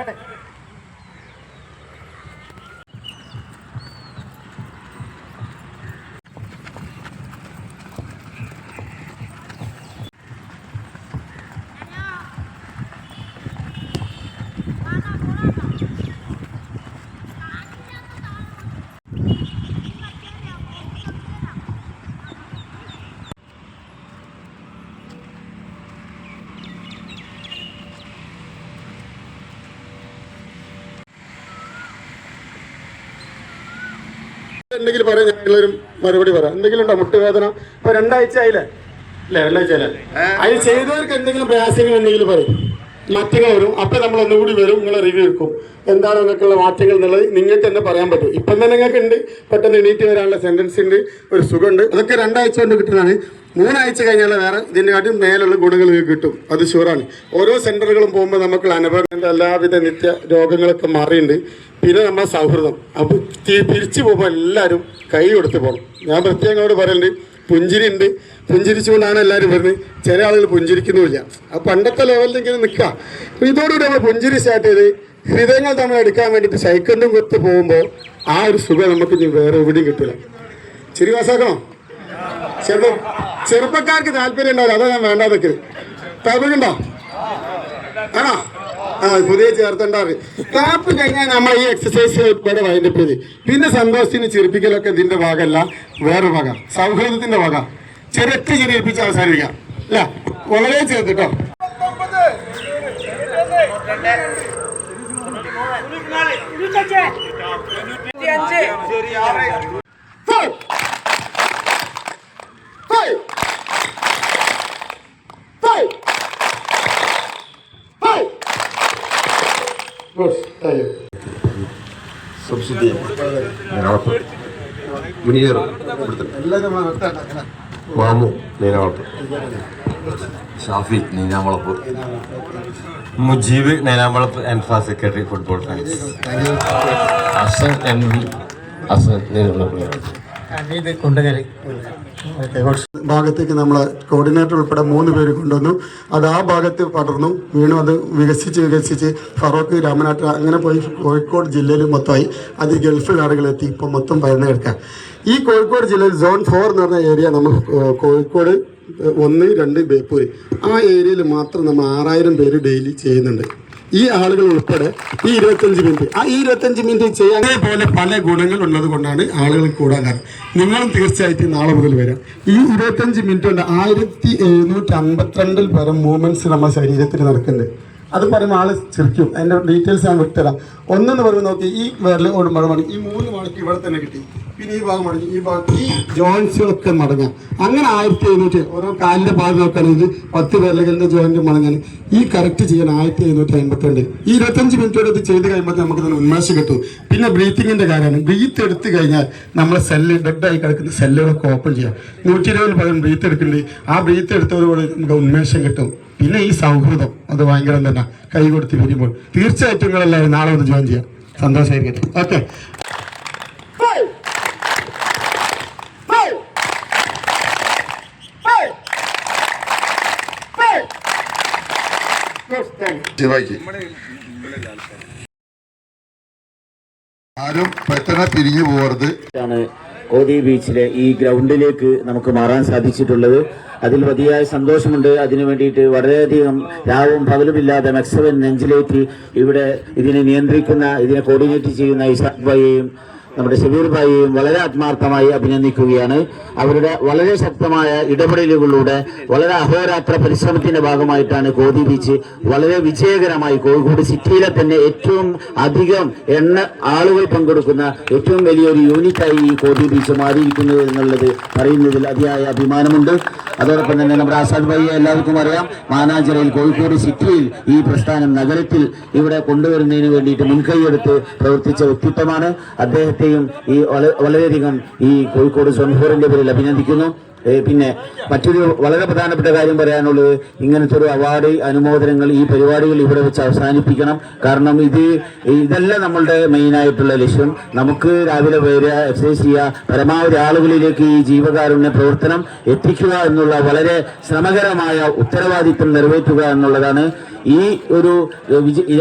பேட்டை എന്തെങ്കിലും പറയാം ഞാൻ എല്ലാവരും മറുപടി പറയാം. എന്തെങ്കിലും ഉണ്ടോ? മുട്ടുവേദന? ഇപ്പൊ രണ്ടാഴ്ച ആയില്ലേ? അല്ലേ രണ്ടാഴ്ച ആയില്ലേ? അത് ചെയ്തവർക്ക് എന്തെങ്കിലും പ്രയാസങ്ങൾ എന്തെങ്കിലും പറയും. മാറ്റങ്ങൾ വരും അപ്പൊ നമ്മൾ ഒന്നുകൂടി വരും നിങ്ങളെ റിവ്യൂ എടുക്കും. എന്താണ് എന്നൊക്കെയുള്ള മാറ്റങ്ങൾ എന്നുള്ളത് നിങ്ങൾക്ക് തന്നെ പറയാൻ പറ്റും. ഇപ്പം തന്നെ നിങ്ങൾക്ക് ഉണ്ട് പെട്ടെന്ന് എണീറ്റ് വരാനുള്ള സെന്റൻസ് ഉണ്ട് ഒരു സുഖമുണ്ട്. അതൊക്കെ രണ്ടാഴ്ച കൊണ്ട് കിട്ടുന്നതാണ്. മൂന്നാഴ്ച കഴിഞ്ഞാൽ വേറെ ഇതിനെക്കാട്ടും മേലുള്ള ഗുണങ്ങൾ കിട്ടും. അത് ഷുവറാണ് ഓരോ സെന്ററുകളും പോകുമ്പോൾ നമുക്ക് അനുഭവങ്ങളുടെ എല്ലാവിധ നിത്യ രോഗങ്ങളൊക്കെ മാറിയുണ്ട് പിന്നെ നമ്മുടെ സൗഹൃദം. അപ്പോൾ തിരിച്ചു പോകുമ്പോൾ എല്ലാവരും കൈ കൊടുത്ത് പോകണം ഞാൻ പ്രത്യേകം അവിടെ പറയുന്നുണ്ട് പുഞ്ചിരി ഉണ്ട് പുഞ്ചിരിച്ചുകൊണ്ടാണ് എല്ലാവരും വരുന്നത്. ചില ആളുകൾ പുഞ്ചിരിക്കുന്നുമില്ല. ആ പണ്ടത്തെ ലെവലിൽ ഇങ്ങനെ നിൽക്കുക. അപ്പോൾ ഇതോടുകൂടി നമ്മൾ പുഞ്ചിരി സ്റ്റാർട്ട് ചെയ്ത് ഹൃദയങ്ങൾ തമ്മിൽ എടുക്കാൻ വേണ്ടിയിട്ട് സൈക്കിളും കൊത്ത് പോകുമ്പോൾ ആ ഒരു സുഖം നമുക്ക് ഇനി വേറെ എവിടെയും കിട്ടില്ല ചിരി വാസാക്കണോ ചെറുപ്പ ചെറുപ്പക്കാർക്ക് താല്പര്യം ഉണ്ടാവില്ല അതാ ഞാൻ വേണ്ടാതൊക്കെ താല്പര്യം ഉണ്ടോ ആണോ? പുതിയ ചേർത്തണ്ടാറ്. ക്ലാപ്പ് കഴിഞ്ഞാൽ നമ്മൾ ഈ എക്സസൈസ് ഇവിടെ വൈൻഡപ്പ് ചെയ്ത്. പിന്നെ സന്തോഷത്തിന് ചിരിപ്പിക്കലൊക്കെ ഇതിന്റെ ഭാഗമല്ല വേറെ ഭാഗം. സൗഹൃദത്തിന്റെ ഭാഗം. ചെറുത്ത് ചിരിപ്പിച്ച് അവസാനിക്കാം അല്ല വളരെ ചേർത്ത് കേട്ടോ. Subsidy Mamu Nenavalappu Shafi Neenambalappu Mujeeb Nainambalappu എൻഫാ secretary football fans Asan M V Asan Nenavalappu ഭാഗത്തേക്ക് നമ്മൾ കോർഡിനേറ്റർ ഉൾപ്പെടെ മൂന്ന് പേര് കൊണ്ടുവന്നു. അത് ആ ഭാഗത്ത് പടർന്നു. വീണു അത് വികസിച്ച് വികസിച്ച് ഫറോക്ക് രാമനാട്ട അങ്ങനെ പോയി കോഴിക്കോട് ജില്ലയിൽ മൊത്തമായി. അത് ഗൾഫ് നാടുകളെത്തി ഇപ്പം മൊത്തം പരന്നു കിടക്കുക ഈ കോഴിക്കോട് ജില്ലയിൽ സോൺ ഫോർ എന്ന് പറഞ്ഞ ഏരിയ നമ്മൾ കോഴിക്കോട് ഒന്ന് രണ്ട് ബേപ്പൂര്. ആ ഏരിയയിൽ മാത്രം നമ്മൾ ആറായിരം പേര് ഡെയിലി ചെയ്യുന്നുണ്ട്. ഈ ആളുകൾ ഉൾപ്പെടെ ഈ ഇരുപത്തഞ്ച് മിനിറ്റ് ആ ഈ ഇരുപത്തഞ്ച് മിനിറ്റ് ചെയ്യാൻ പോലെ പല ഗുണങ്ങൾ ഉള്ളത് കൊണ്ടാണ് ആളുകൾ കൂടാൻ കാരണം നിങ്ങളും തീർച്ചയായിട്ടും നാളെ മുതൽ വരാം. ഈ ഇരുപത്തഞ്ച് മിനിറ്റ് കൊണ്ട് ആയിരത്തി എഴുന്നൂറ്റി അമ്പത്തിരണ്ടിൽ പരം മൂവ്മെന്റ്സ് നമ്മുടെ ശരീരത്തിൽ നടക്കുന്നുണ്ട്. അത് പറയുമ്പോൾ ആൾ ചിരിക്കും. അതിന്റെ ഡീറ്റെയിൽസ് ഞാൻ വിട്ടുതരാം ഒന്നെന്ന് പറയുമ്പോൾ നോക്കി ഈ വിരൽ മടങ്ങി ഈ മൂന്ന് മടക്കി ഇവിടെ തന്നെ കിട്ടി. പിന്നെ ഈ ഭാഗം മടങ്ങി. ഈ ഭാഗം ഈ ജോയിൻസുകളൊക്കെ മടങ്ങാം. അങ്ങനെ ആയിരത്തി എഴുന്നൂറ്റി ഓരോ കാലിന്റെ ഭാഗം നോക്കുകയാണെങ്കിൽ പത്ത് വിരലുകളുടെ ജോയിന്റ് മടങ്ങാൻ. ഈ കറക്റ്റ് ചെയ്യാൻ ആയിരത്തി എഴുന്നൂറ്റി അമ്പത്തിരണ്ട്. ഈ ഇരുപത്തഞ്ച് മിനിറ്റോടെ ഇത് ചെയ്ത് കഴിയുമ്പോൾ നമുക്ക് തന്നെ ഉന്മേഷം കിട്ടും. പിന്നെ ബ്രീത്തിങ്ങിന്റെ കാര്യമാണ്. ബ്രീത്ത് എടുത്തു കഴിഞ്ഞാൽ നമ്മളെ സെല്ല് ഡെഡായി കിടക്കുന്ന സെല്ലുകളൊക്കെ ഓപ്പൺ ചെയ്യാം. നൂറ്റി ഇരുപതിൽ പകരം ബ്രീത്ത് എടുക്കുന്നുണ്ട്. ആ ബ്രീത്ത് എടുത്തതോടുകൂടി നമുക്ക് ഉന്മേഷം കിട്ടും. പിന്നെ ഈ സൗഹൃദം. അത് ഭയങ്കരം തന്നെ കൈ കൊടുത്ത് വരുമ്പോൾ തീർച്ചയായിട്ടും നിങ്ങളെല്ലാവരും നാളെ ഒന്ന് ജോയിൻ ചെയ്യാം. സന്തോഷമായിരിക്കട്ടെ. ഓക്കെ. ആരും പെട്ടെന്ന് പിരിഞ്ഞു പോകരുത്. കോതി ബീച്ചിലെ ഈ ഗ്രൗണ്ടിലേക്ക് നമുക്ക് മാറാൻ സാധിച്ചിട്ടുള്ളത്. അതിൽ വലിയ സന്തോഷമുണ്ട്. അതിനു വേണ്ടിയിട്ട് വളരെയധികം രാവും പകലുമില്ലാതെ മെക്സവൻ നെഞ്ചിലേറ്റി ഇവിടെ ഇതിനെ നിയന്ത്രിക്കുന്ന ഇതിനെ കോർഡിനേറ്റ് ചെയ്യുന്ന ഇസാഖ് ഭായിയെയും നമ്മുടെ ഷബീർ ഭായിയും വളരെ ആത്മാർത്ഥമായി അഭിനന്ദിക്കുകയാണ്. അവരുടെ വളരെ ശക്തമായ ഇടപെടലുകളിലൂടെ വളരെ അഹോരാത്ര പരിശ്രമത്തിന്റെ ഭാഗമായിട്ടാണ് കോതി ബീച്ച് വളരെ വിജയകരമായി കോഴിക്കോട് സിറ്റിയിലെ തന്നെ ഏറ്റവും അധികം എണ്ണ ആളുകൾ പങ്കെടുക്കുന്ന ഏറ്റവും വലിയൊരു യൂണിറ്റായി ഈ കോതി ബീച്ച് മാറിയിരിക്കുന്നു എന്നുള്ളത് പറയുന്നതിൽ അതിയായ അഭിമാനമുണ്ട്. അതോടൊപ്പം തന്നെ നമ്മുടെ ആസാദ് ഭായിയെ എല്ലാവർക്കും അറിയാം. മാനാഞ്ചിറയിൽ കോഴിക്കോട് സിറ്റിയിൽ ഈ പ്രസ്ഥാനം നഗരത്തിൽ ഇവിടെ കൊണ്ടുവരുന്നതിന് വേണ്ടിയിട്ട് മുൻകൈയെടുത്ത് പ്രവർത്തിച്ച വ്യക്തിത്വമാണ്. അദ്ദേഹത്തെയും ഈ വള- വളരെയധികം ഈ കോഴിക്കോട് സോൺഫോറിന്റെ പേരിൽ അഭിനന്ദിക്കുന്നു. പിന്നെ മറ്റൊരു വളരെ പ്രധാനപ്പെട്ട കാര്യം പറയാനുള്ളത് ഇങ്ങനത്തെ ഒരു അവാർഡ് അനുമോദനങ്ങൾ ഈ പരിപാടികൾ ഇവിടെ വെച്ച് അവസാനിപ്പിക്കണം. കാരണം ഇത് ഇതല്ല നമ്മളുടെ മെയിൻ ആയിട്ടുള്ള ലക്ഷ്യം. നമുക്ക് രാവിലെ വരിക എക്സസൈസ് ചെയ്യുക പരമാവധി ആളുകളിലേക്ക് ഈ ജീവകാരുണ്യ പ്രവർത്തനം എത്തിക്കുക എന്നുള്ള വളരെ ശ്രമകരമായ ഉത്തരവാദിത്വം നിറവേറ്റുക എന്നുള്ളതാണ് ഈ ഒരു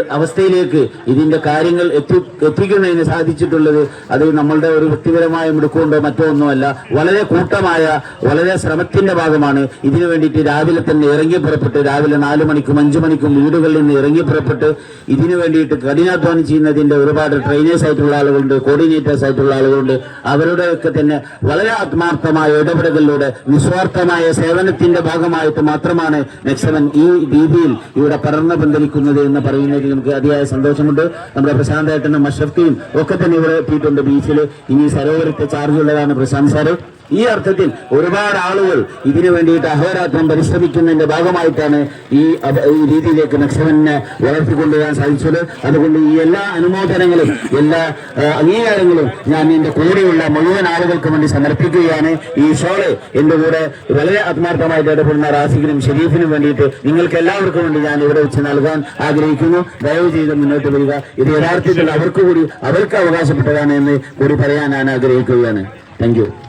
അവസ്ഥയിലേക്ക് ഇതിന്റെ കാര്യങ്ങൾ എത്തി എത്തിക്കുന്നതിന് സാധിച്ചിട്ടുള്ളത് അത് നമ്മളുടെ ഒരു വ്യക്തിപരമായ മിടുക്കൊണ്ടോ മറ്റോ ഒന്നുമല്ല വളരെ കൂട്ടമായ വളരെ ശ്രമത്തിന്റെ ഭാഗമാണ്. ഇതിനു വേണ്ടിയിട്ട് രാവിലെ തന്നെ ഇറങ്ങി പുറപ്പെട്ട് രാവിലെ നാലു മണിക്കും അഞ്ചു മണിക്കും വീടുകളിൽ നിന്ന് ഇറങ്ങി പുറപ്പെട്ട് ഇതിനു വേണ്ടിയിട്ട് കഠിനാധ്വാനം ചെയ്യുന്നതിന്റെ ഒരുപാട് ട്രെയിനേഴ്സ് ആയിട്ടുള്ള ആളുകളുണ്ട് കോർഡിനേറ്റേഴ്സ് ആയിട്ടുള്ള ആളുകളുണ്ട്. അവരുടെയൊക്കെ തന്നെ വളരെ ആത്മാർത്ഥമായ ഇടപെടലിലൂടെ നിസ്വാർത്ഥമായ സേവനത്തിന്റെ ഭാഗമായിട്ട് മാത്രമാണ് നെക്സവൻ ഈ രീതിയിൽ ഇവിടെ പടർന്നു പന്തലിക്കുന്നത് എന്ന് പറയുന്നതിൽ നമുക്ക് അതിയായ സന്തോഷമുണ്ട്. നമ്മുടെ പ്രശാന്തായിട്ടുള്ള മഷർത്തിയും ഒക്കെ തന്നെ ഇവിടെ എത്തിയിട്ടുണ്ട് ബീച്ചിൽ ഇനി സരോവരത്തെ ചാർജ് ഉള്ളതാണ് പ്രശാന്ത് സാറ്. ഈ അർത്ഥത്തിൽ ഒരുപാട് ആളുകൾ ഇതിനു വേണ്ടിയിട്ട് അഹോരാത്രം പരിശ്രമിക്കുന്നതിന്റെ ഭാഗമായിട്ടാണ് ഈ ഈ രീതിയിലേക്ക് നക്ഷവനെ വളർത്തിക്കൊണ്ടുവരാൻ സാധിച്ചത്. അതുകൊണ്ട് ഈ എല്ലാ അനുമോദനങ്ങളും എല്ലാ അംഗീകാരങ്ങളും ഞാൻ എന്റെ കൂടെയുള്ള മുഴുവൻ ആളുകൾക്കും വേണ്ടി സമർപ്പിക്കുകയാണ്. ഈ ഷോൾ എന്റെ കൂടെ വളരെ ആത്മാർത്ഥമായിട്ട് ഇടപെടുന്ന റാസിഖിനും ഷെരീഫിനും വേണ്ടിയിട്ട് നിങ്ങൾക്ക് എല്ലാവർക്കും വേണ്ടി ഞാൻ ഇവിടെ വെച്ച് നൽകാൻ ആഗ്രഹിക്കുന്നു. ദയവ് ചെയ്ത് മുന്നോട്ട് വരിക. ഇത് യഥാർത്ഥത്തിൽ അവർക്ക് കൂടി അവർക്ക് അവകാശപ്പെട്ടതാണ് എന്ന് കൂടി പറയാൻ ഞാൻ ആഗ്രഹിക്കുകയാണ്. താങ്ക്